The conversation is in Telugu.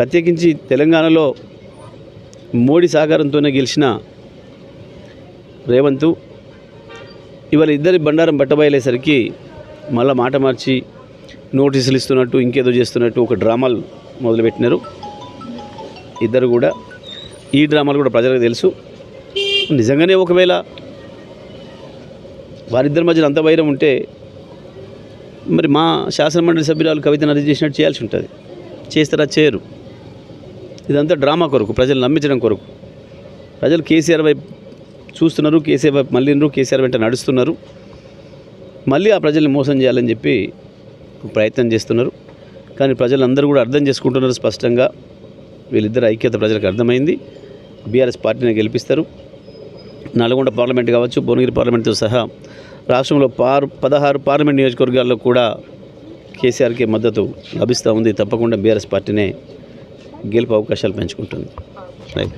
ప్రత్యేకించి తెలంగాణలో మోడీ సహకారంతోనే గెలిచిన రేవంతు ఇవాళ ఇద్దరి బండారం బట్టబయలేసరికి మళ్ళా మాట మార్చి నోటీసులు ఇస్తున్నట్టు ఇంకేదో చేస్తున్నట్టు ఒక డ్రామాలు మొదలుపెట్టినారు. ఇద్దరు కూడా ఈ డ్రామాలు కూడా ప్రజలకు తెలుసు. నిజంగానే ఒకవేళ వారిద్దరి మధ్యన అంత వైరం ఉంటే మరి మా శాసనమండలి సభ్యురాలు కవితను అరెస్ట్ చేసినట్టు చేయాల్సి ఉంటుంది. చేస్తారా? చేయరు. ఇదంతా డ్రామా కొరకు ప్రజలు నమ్మించడం కొరకు. ప్రజలు కేసీఆర్ వైపు చూస్తున్నారు కేసీఆర్ వైపు మళ్ళీ కేసీఆర్ వెంట నడుస్తున్నారు. మళ్ళీ ఆ ప్రజల్ని మోసం చేయాలని చెప్పి ప్రయత్నం చేస్తున్నారు. కానీ ప్రజలందరూ కూడా అర్థం చేసుకుంటున్నారు స్పష్టంగా. వీళ్ళిద్దరు ఐక్యత ప్రజలకు అర్థమైంది. బీఆర్ఎస్ పార్టీని గెలిపిస్తారు. నల్గొండ పార్లమెంట్ కావచ్చు భువనగిరి పార్లమెంట్తో సహా రాష్ట్రంలో పార్ పదహారు పార్లమెంట్ నియోజకవర్గాల్లో కూడా కేసీఆర్కి మద్దతు లభిస్తూ ఉంది. తప్పకుండా బీఆర్ఎస్ పార్టీనే గెలుపు అవకాశాలు పెంచుకుంటుంది. రైట్